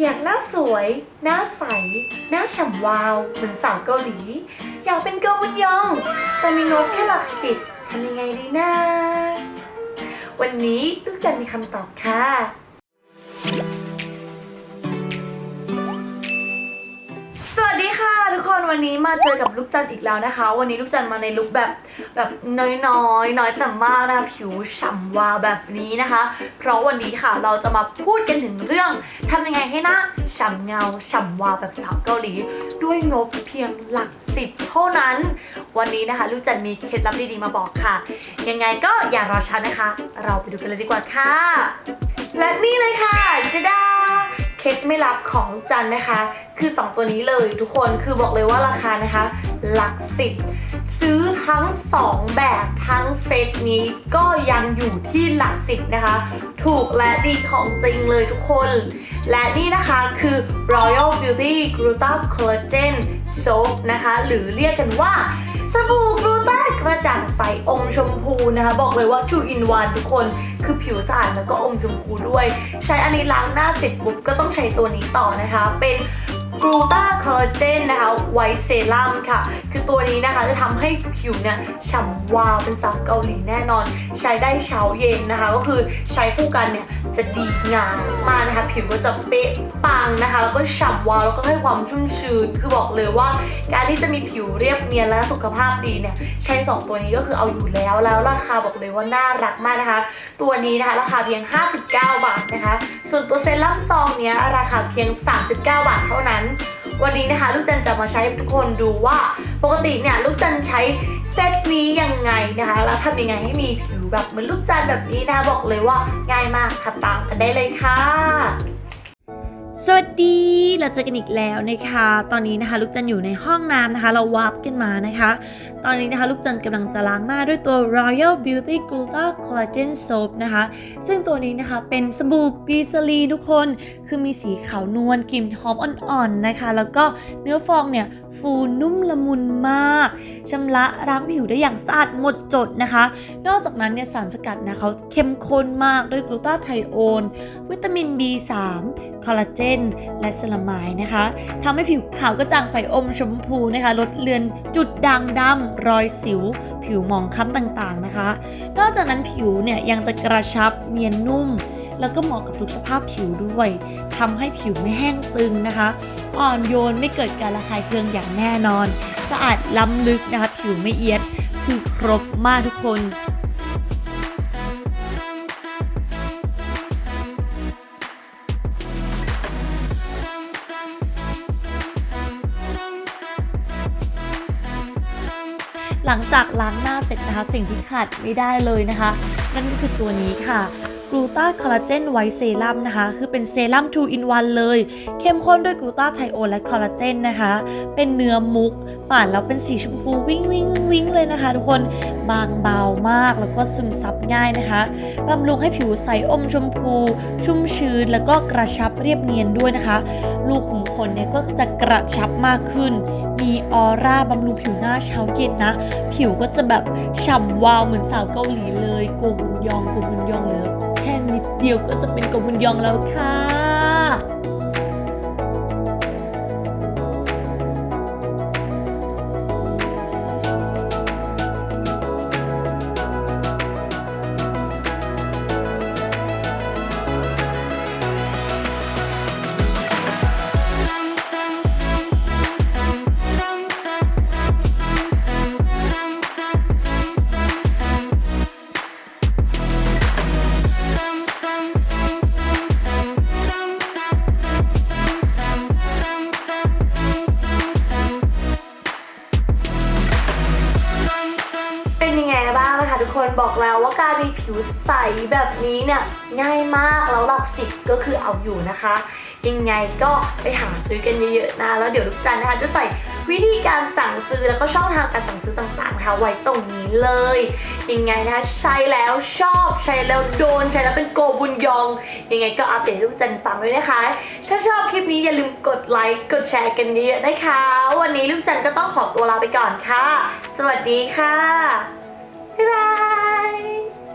อยากหน้าสวย หน้าใส หน้าฉ่ำวาว เหมือนสาวเกาหลี อยากเป็นเกาหลียอง แต่มีงบแค่หลักสิบทำยังไงดีนะ วันนี้ลูกจันมีคำตอบค่ะ วันนี้มาเจอกับลูกจันอีกแล้วนะคะ วันนี้ลูกจันมาในลุคแบบแบบน้อยๆน้อยแต่มากนะคะผิวฉ่ำวาวแบบนี้นะคะ เพราะวันนี้ค่ะเราจะมาพูดกันถึงเรื่องทำยังไงให้หน้าฉ่ำเงาฉ่ำวาวแบบสาวเกาหลี ด้วยงบเพียงหลักสิบเท่านั้น วันนี้นะคะลูกจันมีเคล็ดลับดีๆมาบอกค่ะ ยังไงก็อย่ารอช้านะคะ เราไปดูกันเลยดีกว่าค่ะ และนี่เลยค่ะชดา เคล็ดไม่ลับของจันนะคะ คือ 2 ตัวนี้เลยทุกคนคือบอกเลยว่าราคานะคะ หลักสิบซื้อทั้ง 2 แบบทั้งเซตนี้ก็ยังอยู่ที่หลักสิบนะคะ ถูกและดีของจริงเลยทุกคน และนี่นะคะคือ Royal Beauty Gluta Collagen Soap นะคะ หรือเรียกกันว่าสบู่กลู กระจ่างใสอมชมพูนะคะ บอกเลยว่า2 in 1ทุกคนคือผิวสะอาดแล้วก็อมชมพูด้วย ใช้อันนี้ล้างหน้าเสร็จปุ๊บก็ต้องใช้ตัวนี้ต่อนะคะ เป็นกลูตาคอลลาเจนนะคะไวท์เซรั่มค่ะ คือตัวนี้นะคะจะทำให้ผิวเนี่ยฉ่ำวาวเป็นสาวเกาหลีแน่นอน ใช้ได้เช้าเย็นนะคะ ก็คือใช้คู่กันเนี่ยจะดีงามมากนะคะผิวก็จะเป๊ะปังนะคะ แล้วก็ฉ่ำวาวแล้วก็ให้ความชุ่มชื้น คือบอกเลยว่าการที่จะมีผิวเรียบเนียนและสุขภาพดีเนี่ยใช้ 2 ตัวนี้ก็คือเอาอยู่แล้วแล้วราคาบอกเลยว่าน่ารักมากนะคะ ตัวนี้นะคะราคาเพียง 59 บาทนะคะ ส่วนตัวเซรั่มซองเนี้ยราคาเพียง 39 บาทเท่านั้น วันนี้นะคะลูกจันจะมาใช้ให้ทุกคนดูว่าปกติเนี่ยลูกจันใช้ เซตนี้ยังไงนะคะ แล้วทำยังไงให้มีผิวแบบเหมือนลูกจันแบบนี้นะคะบอกเลยว่าง่ายมากทำตามกันได้เลยค่ะ สวัสดีเราเจอกันอีกแล้วนะคะ ตอนนี้นะคะลูกจันอยู่ในห้องน้ำนะคะ เราวาร์ปกันมานะคะ ตอนนี้นะคะลูกจันกำลังจะล้างหน้าด้วยตัว Royal Beauty Gluta Collagen Soap นะคะ ซึ่งตัวนี้นะคะเป็นสบู่กลีเซอรีทุกคน คือมีสีขาวนวลกลิ่นหอมอ่อนๆนะคะ แล้วก็เนื้อฟองเนี่ยฟูนุ่มละมุนมากชำระล้างผิวได้อย่างสะอาดหมดจดนะคะ นอกจากนั้นเนี่ยสารสกัดนะเขาเข้มข้นมากด้วยกลูตาไทโอน วิตามิน B3 คอลลาเจน และเซรามายนะคะทำให้ผิวขาวกระจ่างใสอมชมพูนะคะ ลดเลือนจุดด่างดำรอยสิว ผิวหมองคล้ำต่างๆนะคะ นอกจากนั้นผิวเนี่ยยังจะกระชับเนียนนุ่ม แล้วก็เหมาะกับทุกสภาพผิวด้วยทำให้ผิวไม่แห้งตึงนะคะ อ่อนโยนไม่เกิดการระคายเคืองอย่างแน่นอน สะอาดล้ำลึกนะคะ ผิวไม่เอียดคือครบมากทุกคน หลังจากล้างหน้าเสร็จนะคะ สิ่งที่ขาดไม่ได้เลยนะคะ นั่นก็คือตัวนี้ค่ะกลูตาคอลลาเจนไวท์เซรั่มนะคะ คือเป็นเซรั่ม2 in 1เลย เข้มข้นด้วยกลูตาไทโอนและคอลลาเจนนะคะ เป็นเนื้อมุกป่านแล้วเป็นสีชมพูวิ่งวิ่งวิ่งเลยนะคะ ทุกคนบางเบามากแล้วก็ซึมซับง่ายนะคะบำรุงให้ผิวใสอมชมพู ชุ่มชื้นแล้วก็กระชับเรียบเนียนด้วยนะคะ ลูกขุมขนเนี่ยก็จะกระชับมากขึ้น มีออร่าบำรุงผิวหน้าเช้าเย็นนะ ผิวก็จะแบบฉ่ำวาวเหมือนสาวเกาหลีเลยโกบุนยองโกบุนยองเลยแค่นิดเดียวก็จะเป็นโกบุนยองแล้วค่ะ นบอกแล้วว่าการมีผิวใสแบบนี้เนี่ยง่ายมากแล้วหลักสิบก็คือเอาอยู่นะคะ ยังไงก็ไปหาซื้อกันเยอะๆนะแล้วเดี๋ยวลูกจันนะคะจะใส่วิธีการสั่งซื้อแล้วก็ช่องทางการสั่งซื้อต่างๆนะคะไว้ตรงนี้เลย ยังไงนะคะใช้แล้วชอบใช้แล้วโดนใช้แล้วเป็นโกบุญยอง ยังไงก็อัปเดตลูกจันฟังด้วยนะคะ ถ้าชอบคลิปนี้อย่าลืมกดไลค์กดแชร์กันเยอะๆนะคะ วันนี้ลูกจันก็ต้องขอตัวลาไปก่อนค่ะ สวัสดีค่ะ บ๊ายบาย